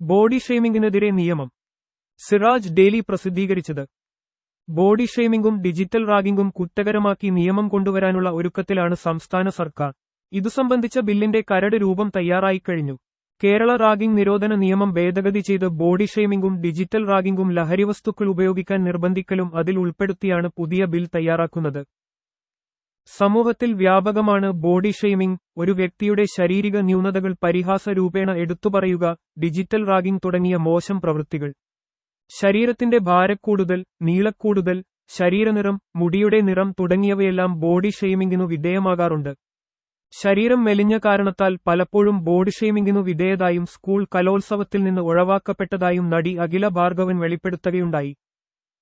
Body ഷെയ്മിംഗിനെതിരെ നിയമം. Siraj daily പ്രസിദ്ധീകരിച്ചത്. ബോഡി ഷെയ്മിംഗും ഡിജിറ്റൽ റാഗിംഗും കുറ്റകരമാക്കി നിയമം കൊണ്ടുവരാനുള്ള ഒരുക്കത്തിലാണ് സംസ്ഥാന സർക്കാർ. ഇതു സംബന്ധിച്ച ബില്ലിന്റെ കരട് രൂപം തയ്യാറായിക്കഴിഞ്ഞു കേരള റാഗിംഗ് നിരോധന നിയമം ഭേദഗതി ചെയ്ത് ബോഡി ഷെയ്മിംഗും ഡിജിറ്റൽ റാഗിംഗും ലഹരിവസ്തുക്കൾ ഉപയോഗിക്കാൻ നിർബന്ധിക്കലും അതിൽ ഉൾപ്പെടുത്തിയാണ് പുതിയ ബിൽ തയ്യാറാക്കുന്നത്. സമൂഹത്തിൽ വ്യാപകമാണ് ബോഡി ഷെയ്മിംഗ്. ഒരു വ്യക്തിയുടെ ശാരീരിക ന്യൂനതകൾ പരിഹാസ രൂപേണ എടുത്തുപറയുക ഡിജിറ്റൽ റാഗിംഗ് തുടങ്ങിയ മോശം പ്രവൃത്തികൾ. ശരീരത്തിന്റെ ഭാരക്കൂടുതൽ നീളക്കൂടുതൽ ശരീരനിറം മുടിയുടെ നിറം തുടങ്ങിയവയെല്ലാം ബോഡി ഷെയ്മിംഗിനു വിധേയമാകാറുണ്ട്. ശരീരം മെലിഞ്ഞ കാരണത്താൽ പലപ്പോഴും ബോഡി ഷെയ്മിംഗിനു വിധേയതായും സ്കൂൾ കലോത്സവത്തിൽ നിന്ന് ഒഴിവാക്കപ്പെട്ടതായും നടി അഖില ഭാർഗവൻ വെളിപ്പെടുത്തുകയുണ്ടായി.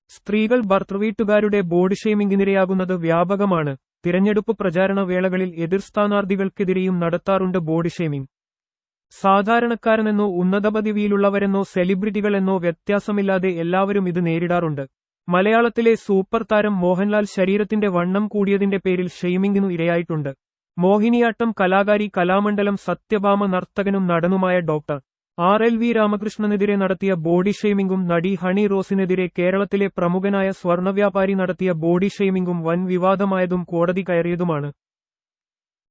സ്ത്രീകൾ ഭർത്തൃവീട്ടുകാരുടെ ബോഡി ഷെയ്മിംഗിനിരയാകുന്നത് വ്യാപകമാണ്. തിരഞ്ഞെടുപ്പ് പ്രചാരണ വേളകളിൽ എതിർ സ്ഥാനാർത്ഥികൾക്കെതിരെയും നടത്താറുണ്ട് ബോഡി ഷേമിംഗ് സാധാരണക്കാരനെന്നോ ഉന്നത പദവിയിലുള്ളവരെന്നോ സെലിബ്രിറ്റികളെന്നോ വ്യത്യാസമില്ലാതെ എല്ലാവരും ഇത് നേരിടാറുണ്ട്. മലയാളത്തിലെ സൂപ്പർ താരം മോഹൻലാൽ ശരീരത്തിന്റെ വണ്ണം കൂടിയതിന്റെ പേരിൽ ഷെയ്മിംഗിനു ഇരയായിട്ടുണ്ട്. മോഹിനിയാട്ടം കലാകാരി കലാമണ്ഡലം സത്യഭാമ നർത്തകനും നടനുമായ ഡോക്ടർ. ആർ എൽ വി രാമകൃഷ്ണനെതിരെ നടത്തിയ ബോഡി ഷെയ്മിംഗും നടി ഹണി റോസിനെതിരെ കേരളത്തിലെ പ്രമുഖനായ സ്വർണവ്യാപാരി നടത്തിയ ബോഡി ഷെയ്മിംഗും വൻ വിവാദമായതും കോടതി കയറിയതുമാണ്.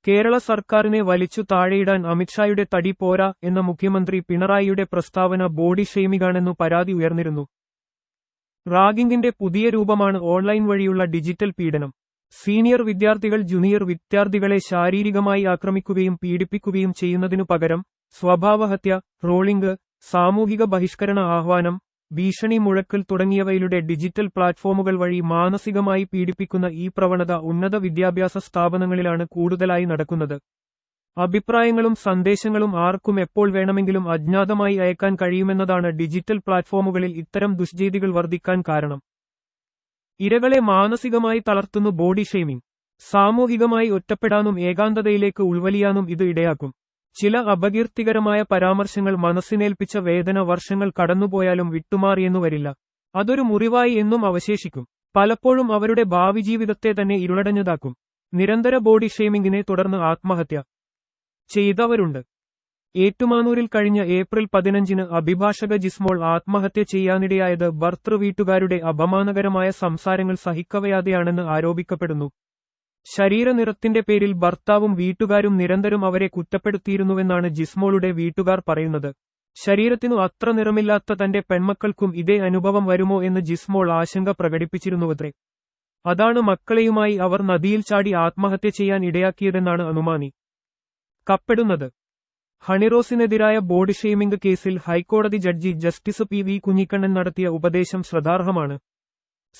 കേരള സർക്കാരിനെ വലിച്ചു താഴെയിടാൻ അമിത്ഷായുടെ തടി പോരാ എന്ന മുഖ്യമന്ത്രി പിണറായിയുടെ പ്രസ്താവന ബോഡി ഷെയ്മിംഗാണെന്നു പരാതി ഉയർന്നിരുന്നു. റാഗിംഗിന്റെ പുതിയ രൂപമാണ് ഓൺലൈൻ വഴിയുള്ള ഡിജിറ്റൽ പീഡനം. സീനിയർ വിദ്യാർത്ഥികൾ ജൂനിയർ വിദ്യാർത്ഥികളെ ശാരീരികമായി ആക്രമിക്കുകയും പീഡിപ്പിക്കുകയും ചെയ്യുന്നതിനു പകരം സ്വഭാവഹത്യ ട്രോളിംഗ് സാമൂഹിക ബഹിഷ്കരണ ആഹ്വാനം ഭീഷണി മുഴക്കൽ തുടങ്ങിയവയിലൂടെ ഡിജിറ്റൽ പ്ലാറ്റ്ഫോമുകൾ വഴി മാനസികമായി പീഡിപ്പിക്കുന്ന ഈ പ്രവണത ഉന്നത വിദ്യാഭ്യാസ സ്ഥാപനങ്ങളിലാണ് കൂടുതലായി നടക്കുന്നത്. അഭിപ്രായങ്ങളും സന്ദേശങ്ങളും ആർക്കും എപ്പോൾ വേണമെങ്കിലും അജ്ഞാതമായി അയക്കാൻ കഴിയുമെന്നതാണ് ഡിജിറ്റൽ പ്ലാറ്റ്ഫോമുകളിൽ ഇത്തരം ദുഷ്ചെയ്തികൾ വർദ്ധിക്കാൻ കാരണം. ഇരകളെ മാനസികമായി തളർത്തുന്നു ബോഡി ഷെയ്മിംഗ്. സാമൂഹികമായി ഒറ്റപ്പെടാനും ഏകാന്തതയിലേക്ക് ഉൾവലിയാനും ഇത് ഇടയാക്കും. ചില അപകീർത്തികരമായ പരാമർശങ്ങൾ മനസ്സിനേൽപ്പിച്ച വേദന വർഷങ്ങൾ കടന്നുപോയാലും വിട്ടുമാറിയെന്നു വരില്ല. അതൊരു മുറിവായി എന്നും അവശേഷിക്കും. പലപ്പോഴും അവരുടെ ഭാവി ജീവിതത്തെ തന്നെ ഇരുളടഞ്ഞതാക്കും. നിരന്തര ബോഡി ഷെയ്മിങ്ങിനെ തുടർന്ന് ആത്മഹത്യ ചെയ്തവരുണ്ട്. ഏറ്റുമാനൂരിൽ കഴിഞ്ഞ ഏപ്രിൽ പതിനഞ്ചിന് അഭിഭാഷക ജിസ്മോൾ ആത്മഹത്യ ചെയ്യാനിടയായത് ഭർത്തൃവീട്ടുകാരുടെ അപമാനകരമായ സംസാരങ്ങൾ സഹിക്കവയാതെയാണെന്ന് ആരോപിക്കപ്പെടുന്നു. ശരീരനിറത്തിന്റെ പേരിൽ ഭർത്താവും വീട്ടുകാരും നിരന്തരം അവരെ കുറ്റപ്പെടുത്തിയിരുന്നുവെന്നാണ് ജിസ്മോളുടെ വീട്ടുകാർ പറയുന്നത്. ശരീരത്തിനു അത്ര നിറമില്ലാത്ത തന്റെ പെൺമക്കൾക്കും ഇതേ അനുഭവം വരുമോ എന്ന് ജിസ്മോൾ ആശങ്ക പ്രകടിപ്പിച്ചിരുന്നുവത്രേ. അതാണ് മക്കളെയുമായി അവർ നദിയിൽ ചാടി ആത്മഹത്യ ചെയ്യാൻ ഇടയാക്കിയതെന്നാണ് അനുമാനി. കപ്പെടുന്നത്. ഹണിറോസിനെതിരായ ബോഡി ഷെയ്മിംഗ് കേസിൽ ഹൈക്കോടതി judge justice P V Kunhikannan നടത്തിയ ഉപദേശം ശ്രദ്ധാർഹമാണ്.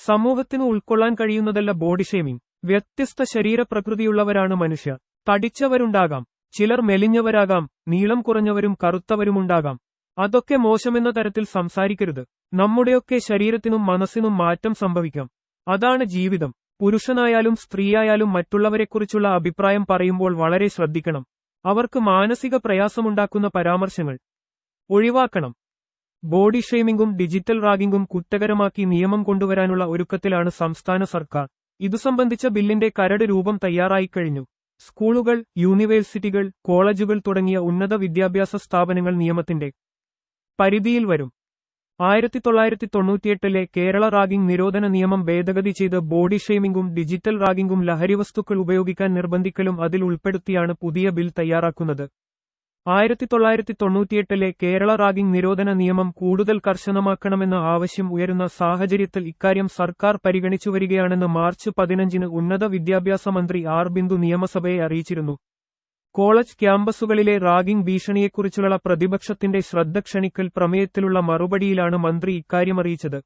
സമൂഹത്തിന് ഉൾക്കൊള്ളാൻ കഴിയുന്നതല്ല ബോഡി ഷെയ്മിംഗ്. വ്യത്യസ്ത ശരീരപ്രകൃതിയുള്ളവരാണ് മനുഷ്യർ തടിച്ചവരുണ്ടാകാം. ചിലർ മെലിഞ്ഞവരാകാം നീളം കുറഞ്ഞവരും കറുത്തവരുമുണ്ടാകാം. അതൊക്കെ മോശമെന്ന തരത്തിൽ സംസാരിക്കരുത്. നമ്മുടെയൊക്കെ ശരീരത്തിനും മനസ്സിനും മാറ്റം സംഭവിക്കാം. അതാണ് ജീവിതം. പുരുഷനായാലും സ്ത്രീയായാലും മറ്റുള്ളവരെക്കുറിച്ചുള്ള അഭിപ്രായം പറയുമ്പോൾ വളരെ ശ്രദ്ധിക്കണം. അവർക്ക് മാനസിക പ്രയാസമുണ്ടാക്കുന്ന പരാമർശങ്ങൾ. ഒഴിവാക്കണം. ബോഡി ഷെയ്മിംഗും ഡിജിറ്റൽ റാഗിംഗും കുറ്റകരമാക്കി നിയമം കൊണ്ടുവരാനുള്ള ഒരുക്കത്തിലാണ് സംസ്ഥാന സർക്കാർ. ഇതു സംബന്ധിച്ച ബില്ലിന്റെ കരട് രൂപം തയ്യാറായിക്കഴിഞ്ഞു സ്കൂളുകൾ യൂണിവേഴ്സിറ്റികൾ കോളേജുകൾ തുടങ്ങിയ ഉന്നത വിദ്യാഭ്യാസ സ്ഥാപനങ്ങൾ നിയമത്തിന്റെ പരിധിയിൽ വരും. ആയിരത്തി തൊള്ളായിരത്തി തൊണ്ണൂറ്റിയെട്ടിലെ കേരള റാഗിംഗ് നിരോധന നിയമം ഭേദഗതി ചെയ്ത് ബോഡി ഷെയ്മിംഗും ഡിജിറ്റൽ റാഗിംഗും ലഹരി വസ്തുക്കൾ ഉപയോഗിക്കാൻ നിർബന്ധിക്കലും അതിൽ ഉൾപ്പെടുത്തിയാണ് പുതിയ ബിൽ തയ്യാറാക്കുന്നത്. ആയിരത്തി തൊള്ളായിരത്തി തൊണ്ണൂറ്റിയെട്ടിലെ കേരള റാഗിംഗ് നിരോധന നിയമം കൂടുതൽ കർശനമാക്കണമെന്ന ആവശ്യം ഉയരുന്ന സാഹചര്യത്തിൽ ഇക്കാര്യം സർക്കാർ പരിഗണിച്ചുവരികയാണെന്ന് മാർച്ച് പതിനഞ്ചിന് ഉന്നത വിദ്യാഭ്യാസ മന്ത്രി ആർ ബിന്ദു നിയമസഭയെ അറിയിച്ചിരുന്നു. കോളേജ് ക്യാമ്പസുകളിലെ റാഗിംഗ് ഭീഷണിയെക്കുറിച്ചുള്ള പ്രതിപക്ഷത്തിന്റെ ശ്രദ്ധ ക്ഷണിക്കൽ പ്രമേയത്തിലുള്ള മറുപടിയിലാണ് മന്ത്രി ഇക്കാര്യമറിയിച്ചത്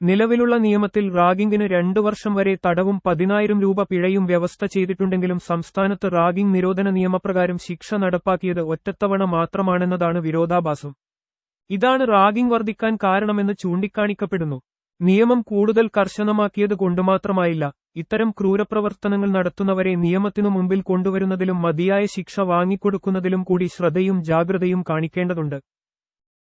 നിലവിലുള്ള നിയമത്തിൽ റാഗിംഗിന് രണ്ടു വർഷം വരെ തടവും പതിനായിരം രൂപ പിഴയും വ്യവസ്ഥ ചെയ്തിട്ടുണ്ടെങ്കിലും സംസ്ഥാനത്ത് റാഗിംഗ് നിരോധന നിയമപ്രകാരം ശിക്ഷ നടപ്പാക്കിയത് ഒറ്റത്തവണ മാത്രമാണെന്നതാണ് വിരോധാഭാസം. ഇതാണ് റാഗിംഗ് വർദ്ധിക്കാൻ കാരണമെന്ന് ചൂണ്ടിക്കാണിക്കപ്പെടുന്നു. നിയമം കൂടുതൽ കർശനമാക്കിയത് കൊണ്ടുമാത്രമായില്ല ഇത്തരം ക്രൂരപ്രവർത്തനങ്ങൾ നടത്തുന്നവരെ നിയമത്തിനു മുമ്പിൽ കൊണ്ടുവരുന്നതിലും മതിയായ ശിക്ഷ വാങ്ങിക്കൊടുക്കുന്നതിലും കൂടി ശ്രദ്ധയും ജാഗ്രതയും കാണിക്കേണ്ടതുണ്ട്.